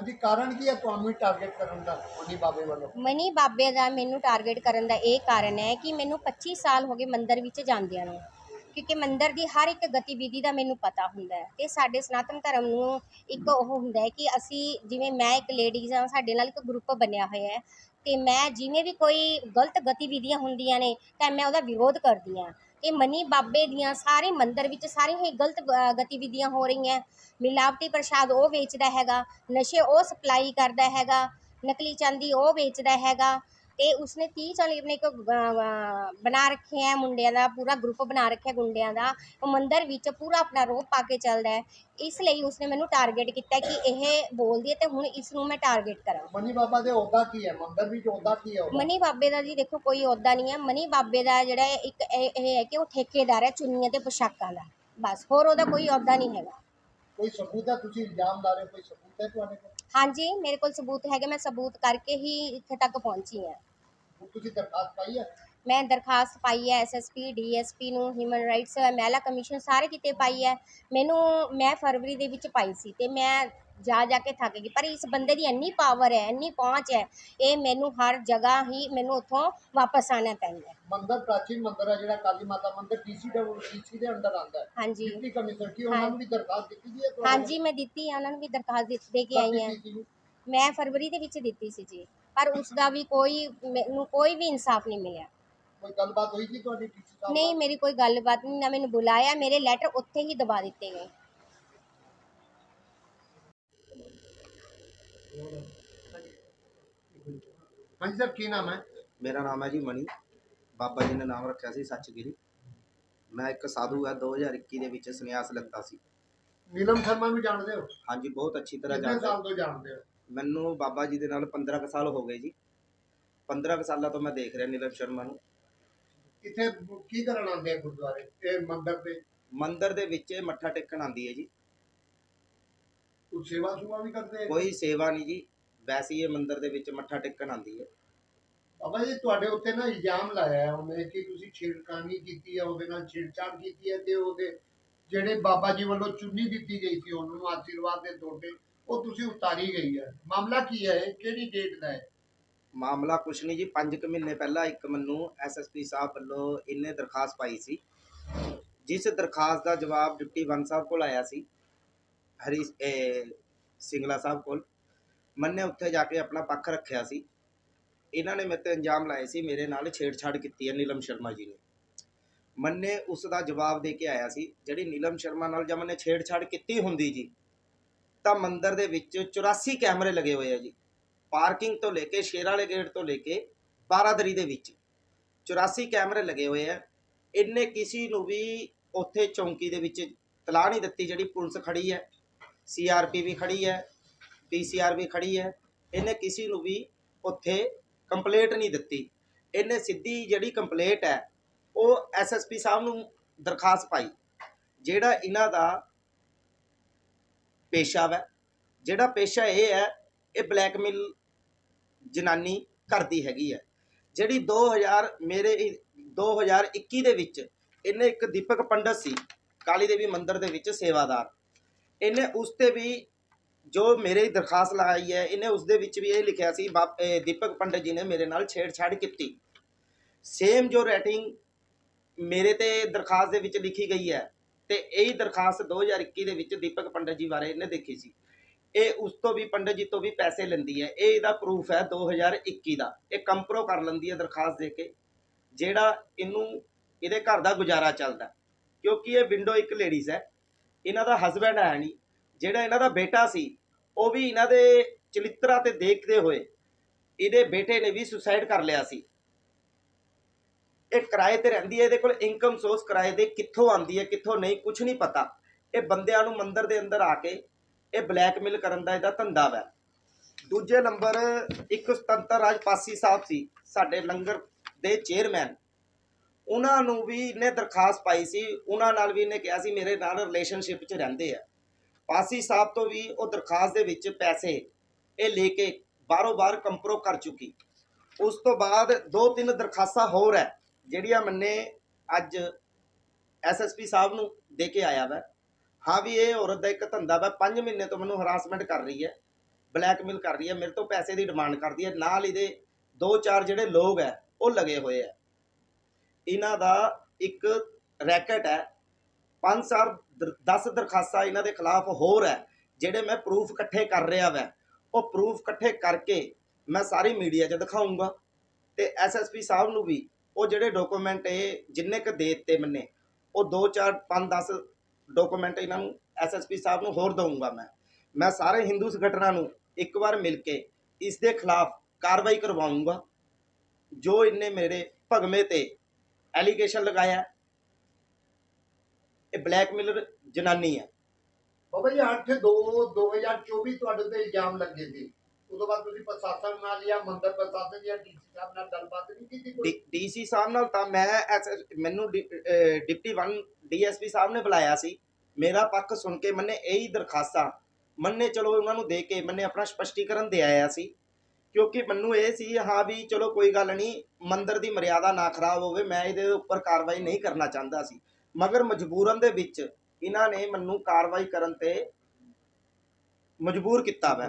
ਹਾਂਜੀ, ਕਾਰਨ ਕੀ ਹੈ ਤੁਹਾਨੂੰ ਟਾਰਗੇਟ ਕਰਨ ਦਾ, ਮਨੀ ਬਾਬੇ ਵੱਲੋਂ? ਮਨੀ ਬਾਬੇ ਦਾ ਮੈਨੂੰ ਟਾਰਗੇਟ ਕਰਨ ਦਾ ਇਹ ਕਾਰਨ ਹੈ ਕਿ ਮੈਨੂੰ 25 ਸਾਲ ਹੋ ਗਏ ਮੰਦਰ ਵਿੱਚ ਜਾਂਦਿਆਂ ਨੂੰ। ਕਿਉਂਕਿ ਮੰਦਰ ਦੀ ਹਰ ਇੱਕ ਗਤੀਵਿਧੀ ਦਾ ਮੈਨੂੰ ਪਤਾ ਹੁੰਦਾ ਹੈ ਤੇ ਸਾਡੇ ਸਨਾਤਨ ਧਰਮ ਨੂੰ ਇੱਕ ਉਹ ਹੁੰਦਾ ਹੈ ਕਿ ਅਸੀਂ ਜਿਵੇਂ ਮੈਂ ਇੱਕ ਲੇਡੀਜ਼ ਹਾਂ, ਸਾਡੇ ਨਾਲ ਇੱਕ ਗਰੁੱਪ ਬਣਿਆ ਹੋਇਆ ਹੈ ਤੇ ਮੈਂ ਜਿਵੇਂ ਵੀ ਕੋਈ ਗਲਤ ਗਤੀਵਿਧੀਆਂ ਹੁੰਦੀਆਂ ਨੇ ਤਾਂ ਮੈਂ ਉਹਦਾ ਵਿਰੋਧ ਕਰਦੀ ਹਾਂ। ਇਹ ਮਨੀ ਬਾਬੇ ਦੀਆਂ ਸਾਰੇ ਮੰਦਰ ਵਿੱਚ ਸਾਰੀਆਂ ਹੀ ਗਲਤ ਗਤੀਵਿਧੀਆਂ ਹੋ ਰਹੀਆਂ ਮਿਲਾਵਟੀ ਪ੍ਰਸ਼ਾਦ ਉਹ ਵੇਚਦਾ ਹੈਗਾ, ਨਸ਼ੇ ਉਹ ਸਪਲਾਈ ਕਰਦਾ ਹੈਗਾ, ਨਕਲੀ ਚਾਂਦੀ ਉਹ ਵੇਚਦਾ ਹੈਗਾ। ਤੇ ਉਸਨੇ 30 40 ਆਪਣੇ ਇੱਕ ਬਣਾ ਰੱਖਿਆ ਹੈ ਮੁੰਡਿਆਂ ਦਾ ਪੂਰਾ ਗਰੁੱਪ ਬਣਾ ਰੱਖਿਆ ਗੁੰਡਿਆਂ ਦਾ। ਉਹ ਮੰਦਿਰ ਵਿੱਚ ਪੂਰਾ ਆਪਣਾ ਰੋਪ ਪਾ ਕੇ ਚੱਲਦਾ ਹੈ। ਇਸ ਲਈ ਉਸਨੇ ਮੈਨੂੰ ਟਾਰਗੇਟ ਕੀਤਾ ਕਿ ਇਹ ਬੋਲਦੀ ਹੈ ਤੇ ਹੁਣ ਇਸ ਨੂੰ ਮੈਂ ਟਾਰਗੇਟ ਕਰਾਂ। ਮਨੀ ਬਾਬਾ ਦੇ ਅਹੁਦਾ ਕੀ ਹੈ? ਮੰਦਰ ਵਿੱਚ ਅਹੁਦਾ ਕੀ ਹੈ ਉਹਦਾ? ਮਨੀ ਬਾਬੇ ਦਾ ਜੀ ਦੇਖੋ ਕੋਈ ਅਹੁਦਾ ਨਹੀਂ ਹੈ। ਮਨੀ ਬਾਬੇ ਦਾ ਜਿਹੜਾ ਹੈ ਇੱਕ ਇਹ ਇਹ ਹੈ ਕਿ ਉਹ ਠੇਕੇਦਾਰ ਹੈ ਚੁੰਨੀਆਂ ਤੇ ਪੋਸ਼ਾਕਾਂ ਦਾ। ਬਸ ਹੋਰ ਉਹਦਾ ਕੋਈ ਅਹੁਦਾ ਨਹੀਂ ਹੈਗਾ। ਕੋਈ ਸਬੂਤ ਹੈ? ਤੁਸੀਂ ਇਲਜ਼ਾਮ ਲਾ ਰਹੇ ਹੋ ਕੋਈ ਸਬੂਤ ਹੈ ਤੁਹਾਡੇ ਕੋਲ? ਹਾਂਜੀ ਮੇਰੇ ਕੋਲ ਸਬੂਤ ਹੈਗੇ। ਮੈਂ ਸਬੂਤ ਕਰਕੇ ਹੀ ਇੱਥੇ ਤੱਕ ਪਹੁੰਚੀ ਹਾਂ। ਤੁਸੀਂ ਦਰਖਾਸਤ ਪਾਈ ਹੈ? ਮੈਂ ਦਰਖਾਸਤ ਪਾਈ ਹੈ ਐਸਐਸਪੀ ਡੀਐਸਪੀ ਨੂੰ ਹਿਊਮਨ ਰਾਈਟਸ ਮਹਿਲਾ ਕਮਿਸ਼ਨ ਸਾਰੇ ਕਿਤੇ ਪਾਈ ਹੈ। ਮੈਨੂੰ ਮੈਂ ਫਰਵਰੀ ਦੇ ਵਿੱਚ ਪਾਈ ਸੀ ਤੇ ਮੈਂ ਜਾ ਜਾ ਕੇ ਥੱਕ ਗਈ। ਪਰ ਇਸ ਬੰਦੇ ਦੀ ਇੰਨੀ ਪਾਵਰ ਹੈ ਇੰਨੀ ਪਹੁੰਚ ਹੈ ਇਹ ਮੈਨੂੰ ਹਰ ਜਗ੍ਹਾ ਹੀ ਮੈਨੂੰ ਉੱਥੋਂ ਵਾਪਸ ਆਉਣਾ ਪੈਂਦਾ ਹੈ। ਮੰਦਰ ਪ੍ਰਾਚੀਨ ਮੰਦਰ ਹੈ ਜਿਹੜਾ ਕਾਲੀ ਮਾਤਾ ਮੰਦਰ ਡੀਸੀ ਦੇ ਡੀਸੀ ਦੇ ਅੰਡਰ ਆਉਂਦਾ ਹੈ। ਹਾਂਜੀ। ਡਿਪਟੀ ਕਮਿਸ਼ਨਰ ਕੀ ਉਹਨਾਂ ਨੂੰ ਵੀ ਦਰਖਾਸਤ ਦਿੱਤੀ ਗਈ ਹੈ ਹਾਂਜੀ ਮੈਂ ਦਿੱਤੀ ਹੈ ਉਹਨਾਂ ਨੂੰ ਵੀ ਦਰਖਾਸਤ ਦੇ ਦੇ ਕੇ? ਆਈ ਹਾਂ। ਦਿੱਤੀ? ਮੈਂ ਫਰਵਰੀ ਦੇ ਵਿੱਚ ਦਿੱਤੀ ਸੀ ਜੀ। ਪਰ ਉਸ ਦਾ ਵੀ ਕੋਈ ਮੈਨੂੰ ਕੋਈ ਵੀ ਇਨਸਾਫ ਨਹੀਂ ਮਿਲਿਆ। ਕੋਈ ਗੱਲਬਾਤ ਹੋਈ ਸੀ ਤੁਹਾਡੀ ਡੀਸੀ ਸਾਹਿਬ ਨਹੀਂ ਮੇਰੀ ਕੋਈ ਗੱਲਬਾਤ ਨਹੀਂ ਨਾ ਮੈਨੂੰ ਬੁਲਾਇਆ ਮੇਰੇ ਲੈਟਰ ਉੱਥੇ ਹੀ ਦਬਾ ਦਿੱਤੇ ਗਏ। ਹਾਂਜੀ ਸਰ ਕੀ ਨਾਮ ਹੈ? ਮੇਰਾ ਨਾਮ ਹੈ ਜੀ ਮਣੀ ਬਾਬਾ ਜੀ ਨੇ ਨਾਮ ਰੱਖਿਆ ਸੀ ਸੱਚਗਿਰੀ। ਮੈਂ ਇੱਕ ਸਾਧੂ ਹੈ 2021 ਦੇ ਵਿੱਚ ਸੰਨਿਆਸ ਲਿੱਤਾ ਸੀ। ਨੀਲਮ ਸ਼ਰਮਾ ਨੂੰ ਜਾਣਦੇ ਹੋ? ਹਾਂਜੀ ਬਹੁਤ ਅੱਛੀ ਤਰ੍ਹਾਂ ਕਿੰਨੇ ਜਾਣਦਾ ਸਾਲ ਤੋਂ ਜਾਣਦੇ ਹੋ? ਮੈਨੂੰ ਬਾਬਾ ਜੀ ਦੇ ਨਾਲ 15 ਕੁ ਸਾਲ ਹੋ ਗਏ ਜੀ। 15 ਕੁ ਸਾਲਾਂ ਤੋਂ ਮੈਂ ਦੇਖ ਰਿਹਾ ਨੀਲਮ ਸ਼ਰਮਾ ਨੂੰ। ਇੱਥੇ ਕੀ ਕਰਨ ਆਉਂਦੇ ਆ ਗੁਰਦੁਆਰੇ? ਇਹ ਮੰਦਰ ਤੇ ਮੰਦਿਰ ਦੇ ਵਿੱਚ ਇਹ ਮੱਥਾ ਟੇਕਣ ਆਉਂਦੀ ਹੈ ਜੀ। ਕੋਈ ਸੇਵਾ ਸੁਵਾ ਵੀ ਕਰਦੇ ਆ? ਕੋਈ ਸੇਵਾ ਨਹੀਂ ਜੀ। ਵੈਸੇ ਹੀ ਇਹ ਮੰਦਿਰ ਦੇ ਵਿੱਚ ਮੱਥਾ ਟੇਕਣ ਆਉਂਦੀ ਹੈ। ਬਾਬਾ ਜੀ ਤੁਹਾਡੇ ਉੱਤੇ ਨਾ ਇਲਜ਼ਾਮ ਲਾਇਆ ਹੈ ਉਹਨੇ ਕਿ ਤੁਸੀਂ ਛੇੜਖਾਨੀ ਕੀਤੀ ਹੈ ਉਹਦੇ ਨਾਲ ਛੇੜਛਾੜ ਕੀਤੀ ਹੈ ਤੇ ਉਹਦੇ ਜਿਹੜੇ ਬਾਬਾ ਜੀ ਵੱਲੋਂ ਚੁੰਨੀ ਦਿੱਤੀ ਗਈ ਸੀ ਉਹਨਾਂ ਆਸ਼ੀਰਵਾਦ ਦੇ ਤੌਰ ਤੇ ਉਹ ਤੁਸੀਂ ਉਤਾਰੀ ਗਈ ਹੈ। ਮਾਮਲਾ ਕੀ ਹੈ? ਕਿਹੜੀ ਡੇਟ ਦਾ ਹੈ? ਮਾਮਲਾ ਕੁਛ ਨਹੀਂ ਜੀ। 5 ਕੁ ਮਹੀਨੇ ਪਹਿਲਾਂ ਇੱਕ ਮੈਨੂੰ ਐਸਐਸਪੀ ਸਾਹਿਬ ਵੱਲੋਂ ਇਹਨੇ ਦਰਖਾਸਤ ਪਾਈ ਸੀ। ਜਿਸ ਦਰਖਾਸਤ ਦਾ ਜਵਾਬ ਡਿਪਟੀ ਵਨ ਸਾਹਿਬ ਕੋਲ ਆਇਆ ਸੀ ਹਰੀ ਸਿੰਗਲਾ ਸਾਹਿਬ ਕੋਲ। ਮੈਨੇ ਉੱਥੇ ਜਾ ਕੇ ਆਪਣਾ ਪੱਖ ਰੱਖਿਆ ਸੀ। ਇਹਨਾਂ ਨੇ ਮੇਰੇ ਤੇ ਇੰਜਾਮ ਲਾਏ ਸੀ। ਮੇਰੇ ਨਾਲ ਛੇੜਛਾੜ ਕੀਤੀ ਹੈ ਨੀਲਮ ਸ਼ਰਮਾ ਜੀ ਨੇ। ਮੰਨੇ ਉਸ ਦਾ ਜਵਾਬ ਦੇ ਕੇ ਆਇਆ ਸੀ। ਜਿਹੜੀ ਨੀਲਮ ਸ਼ਰਮਾ ਨਾਲ ਜਦ ਮੈਨੇ ਛੇੜਛਾੜ ਕੀਤੀ ਹੁੰਦੀ ਜੀ ਤਾਂ ਮੰਦਿਰ ਦੇ ਵਿੱਚ 84 ਕੈਮਰੇ ਲੱਗੇ ਹੋਏ ਆ ਜੀ। ਪਾਰਕਿੰਗ ਤੋਂ ਲੈ ਕੇ ਸ਼ੇਰ ਵਾਲੇ ਗੇਟ ਤੋਂ ਲੈ ਕੇ ਬਾਰਾਦਰੀ ਦੇ ਵਿੱਚ 84 ਕੈਮਰੇ ਲੱਗੇ ਹੋਏ ਆ। ਇਹਨੇ ਕਿਸੇ ਨੂੰ ਵੀ ਉੱਥੇ ਚੌਂਕੀ ਦੇ ਵਿੱਚ ਤਲਾਹ ਨਹੀਂ ਦਿੱਤੀ ਜਿਹੜੀ ਪੁਲਿਸ ਖੜੀ ਹੈ। ਸੀਆਰਪੀ ਵੀ ਖੜੀ ਹੈ ਪੀਸੀਆਰ ਵੀ ਖੜੀ ਹੈ। ਇਹਨੇ ਕਿਸੇ ਨੂੰ ਵੀ ਉੱਥੇ ਕੰਪਲੇਂਟ ਨਹੀਂ ਦਿੱਤੀ। ਇਹਨੇ ਸਿੱਧੀ ਜਿਹੜੀ ਕੰਪਲੇਂਟ ਹੈ, ਉਹ ਐਸਐਸਪੀ ਸਾਹਿਬ ਨੂੰ ਦਰਖਾਸਤ ਪਾਈ। ਜਿਹੜਾ ਇਹਨਾਂ ਦਾ ਪੇਸ਼ਾ ਵਾ। ਜਿਹੜਾ ਪੇਸ਼ਾ ਇਹ ਹੈ, ਇਹ ਬਲੈਕਮੇਲ ਜਨਾਨੀ ਕਰਦੀ ਹੈਗੀ ਹੈ। ਜਿਹੜੀ 2000 ਮੇਰੇ ਇਹ 2021 ਦੇ ਵਿੱਚ ਇਹਨੇ ਇੱਕ ਦੀਪਕ ਪੰਡਤ ਸੀ, ਕਾਲੀ ਦੇਵੀ ਮੰਦਿਰ ਦੇ ਵਿੱਚ ਸੇਵਾਦਾਰ। ਇਹਨੇ ਉਸ ਤੇ ਵੀ ਜੋ ਮੇਰੇ ਦਰਖਾਸਤ ਲਗਾਈ ਹੈ, ਇਹਨੇ ਉਸ ਦੇ ਵਿੱਚ ਵੀ ਇਹ ਲਿਖਿਆ ਸੀ ਬਾਪ- ਦੀਪਕ ਪੰਡਤ ਜੀ ਨੇ ਮੇਰੇ ਨਾਲ ਛੇੜਛਾੜ ਕੀਤੀ। ਸੇਮ ਜੋ ਰੇਟਿੰਗ ਮੇਰੇ ਤੇ ਦਰਖਾਸਤ ਦੇ ਵਿੱਚ ਲਿਖੀ ਗਈ ਹੈ ਤੇ ਇਹੀ ਦਰਖਾਸਤ 2021 ਦੇ ਵਿੱਚ ਦੀਪਕ ਪੰਡਤ ਜੀ ਬਾਰੇ ਇਹਨੇ ਦੇਖੀ ਸੀ। ਇਹ ਉਸ ਤੋਂ ਵੀ, ਪੰਡਤ ਜੀ ਤੋਂ ਵੀ ਪੈਸੇ ਲੈਂਦੀ ਹੈ। ਇਹ ਇਹਦਾ ਪ੍ਰੂਫ ਹੈ 2021 ਦਾ। ਇਹ ਕੰਪਰੋ ਕਰ ਲੈਂਦੀ ਹੈ ਦਰਖਾਸਤ ਦੇ ਕੇ, ਜਿਹੜਾ ਇਹਨੂੰ ਇਹਦੇ ਘਰ ਦਾ ਗੁਜ਼ਾਰਾ ਚੱਲਦਾ ਕਿਉਂਕਿ ਇਹ ਵਿੰਡੋ ਇੱਕ ਲੇਡੀਜ਼ ਹੈ। ਇਹਨਾਂ ਦਾ ਹਸਬੈਂਡ ਹੈ ਨਹੀਂ। ਜਿਹੜਾ ਇਹਨਾਂ ਦਾ ਬੇਟਾ ਸੀ, ਉਹ ਵੀ ਇਹਨਾਂ ਦੇ ਚਲਿੱਤਰਾ ਤੇ ਦੇਖਦੇ ਹੋਏ ਇਹਦੇ ਬੇਟੇ ਨੇ ਵੀ ਸੁਸਾਈਡ ਕਰ ਲਿਆ ਸੀ। ਇਹ ਕਿਰਾਏ ਤੇ ਰਹਿੰਦੀ ਹੈ, ਇਹਦੇ ਕੋਲ ਇਨਕਮ ਸੋਰਸ ਕਿਰਾਏ ਦੇ ਕਿੱਥੋਂ ਆਉਂਦੀ ਹੈ, ਕਿੱਥੋਂ ਨਹੀਂ ਕੁਝ ਨਹੀਂ ਪਤਾ। ਇਹ ਬੰਦਿਆਂ ਨੂੰ ਮੰਦਰ ਦੇ ਅੰਦਰ ਆ ਕੇ ਇਹ ਬਲੈਕਮੇਲ ਕਰਨ ਦਾ ਇਹਦਾ ਧੰਦਾ ਵਾ। ਦੂਜੇ ਨੰਬਰ, ਇੱਕ ਸੁਤੰਤਰ ਰਾਜ ਪਾਸੀ ਸਾਹਿਬ ਸੀ, ਸਾਡੇ ਲੰਗਰ ਦੇ ਚੇਅਰਮੈਨ ਉਹਨਾਂ ਨੂੰ ਵੀ ਇਹਨੇ ਦਰਖਾਸਤ ਪਾਈ ਸੀ, ਉਹਨਾਂ ਨਾਲ ਵੀ ਇਹਨੇ ਕਿਹਾ ਸੀ, ਮੇਰੇ ਨਾਲ ਰਿਲੇਸ਼ਨਸ਼ਿਪ 'ਚ ਰਹਿੰਦੇ ਆ। ਪਾਸੀ ਸਾਹਿਬ ਤੋਂ ਵੀ ਉਹ ਦਰਖਾਸਤ ਦੇ ਵਿੱਚ ਪੈਸੇ ਇਹ ਲੈ ਕੇ ਬਾਰੋ ਬਾਰ ਕੰਪਰੋ ਕਰ ਚੁੱਕੀ। ਉਸ ਤੋਂ ਬਾਅਦ ਦੋ ਤਿੰਨ ਦਰਖਾਸਤਾਂ ਹੋਰ ਹੈ। ਜਿਹੜੀਆਂ ਮੰਨੇ ਅੱਜ ਐਸਐਸਪੀ ਸਾਹਿਬ ਨੂੰ ਦੇ ਕੇ ਆਇਆ ਵਾ, ਹਾਂ ਵੀ ਇਹ ਔਰਤ ਦਾ ਇੱਕ ਧੰਦਾ ਵਾ 5 ਮਹੀਨੇ ਤੋਂ ਮੈਨੂੰ ਹਰਾਸਮੈਂਟ ਕਰ ਰਹੀ ਹੈ ਬਲੈਕਮੇਲ ਕਰ ਰਹੀ ਹੈ, ਮੇਰੇ ਤੋਂ ਪੈਸੇ ਦੀ ਡਿਮਾਂਡ ਕਰਦੀ ਹੈ, ਨਾਲ ਇਹਦੇ ਦੋ ਚਾਰ ਜਿਹੜੇ ਲੋਕ ਹੈ, ਉਹ ਲਗੇ ਹੋਏ ਹੈ। ਇਹਨਾਂ ਦਾ ਇੱਕ ਰੈਕਟ ਹੈ, ਪੰਜ ਸਾਰ 10 ਦਰਖਾਸਤਾਂ ਇਹਨਾਂ ਦੇ ਖਿਲਾਫ ਹੋਰ ਹੈ, ਜਿਹੜੇ ਮੈਂ ਪ੍ਰੂਫ ਇਕੱਠੇ ਕਰ ਰਿਹਾ ਵੈ। ਉਹ ਪ੍ਰੂਫ ਇਕੱਠੇ ਕਰਕੇ ਮੈਂ ਸਾਰੀ ਮੀਡੀਆ 'ਚ ਦਿਖਾਉਂਗਾ ਤੇ ਐਸਐਸਪੀ ਸਾਹਿਬ ਨੂੰ ਵੀ ਉਹ ਜਿਹੜੇ ਡਾਕੂਮੈਂਟ ਇਹ ਜਿੰਨੇ ਕ ਦੇ ਦਿੱਤੇ ਮੈਨੇ, ਉਹ 2 4 5 10 ਡਾਕੂਮੈਂਟ ਇਹਨਾਂ ਨੂੰ ਐਸਐਸਪੀ ਸਾਹਿਬ ਨੂੰ ਹੋਰ ਦਊਂਗਾ ਮੈਂ। ਮੈਂ ਸਾਰੇ ਹਿੰਦੂ ਸੰਗਠਨਾਂ ਨੂੰ ਇੱਕ ਵਾਰ ਮਿਲ ਕੇ ਇਸ ਦੇ ਖਿਲਾਫ ਕਾਰਵਾਈ ਕਰਵਾਉਂਗਾ। ਜੋ ਇਹਨੇ ਮੇਰੇ ਭਗਮੇ ਤੇ ਐਲੀਗੇਸ਼ਨ ਲਗਾਇਆ ਇਹ ਬਲੈਕਮੇਲਰ ਜਨਾਨੀ ਹੈ। ਬਾਬਾ ਜੀ 8 2 2024 ਤੁਹਾਡੇ ਤੇ ਇਲਜ਼ਾਮ ਲੱਗੇ ਸੀ। ਉਦੋਂ ਬਾਅਦ ਤੁਸੀਂ ਪ੍ਰਸ਼ਾਸਨ ਨਾਲ ਜਾਂ ਮੰਦਰ ਪ੍ਰਸ਼ਾਸਨ ਜਾਂ ਡੀਸੀ ਸਾਹਿਬ ਨਾਲ ਗੱਲਬਾਤ ਨਹੀਂ ਕੀਤੀ ਕੋਈ? ਡੀਸੀ ਸਾਹਿਬ ਨਾਲ ਤਾਂ ਮੈਂ ਮੈਨੂੰ ਡਿਪਟੀ 1 ਡੀਐਸਪੀ ਸਾਹਿਬ ਨੇ ਬੁਲਾਇਆ ਸੀ। ਮੇਰਾ ਪੱਖ ਸੁਣ ਕੇ ਮੈਨੇ ਇਹੀ ਦਰਖਾਸਤਾਂ, ਮੰਨੇ ਚਲੋ ਉਹਨਾਂ ਨੂੰ ਦੇ ਕੇ ਮੈਨੇ ਆਪਣਾ ਸਪਸ਼ਟੀਕਰਨ ਦੇ ਆਇਆ ਸੀ। ਕਿਉਂਕਿ ਮੈਨੂੰ ਇਹ ਸੀ, ਹਾਂ ਵੀ ਚਲੋ ਕੋਈ ਗੱਲ ਨਹੀਂ, ਮੰਦਰ ਦੀ ਮਰਿਆਦਾ ਨਾ ਖਰਾਬ ਹੋਵੇ, ਮੈਂ ਇਹਦੇ ਉੱਪਰ ਕਾਰਵਾਈ ਨਹੀਂ ਕਰਨਾ ਚਾਹੁੰਦਾ ਸੀ। ਮਗਰ ਮਜਬੂਰਨ ਦੇ ਵਿੱਚ ਇਹਨਾਂ ਨੇ ਮੈਨੂੰ ਕਾਰਵਾਈ ਕਰਨ ਤੇ ਮਜਬੂਰ ਕੀਤਾ ਵੈ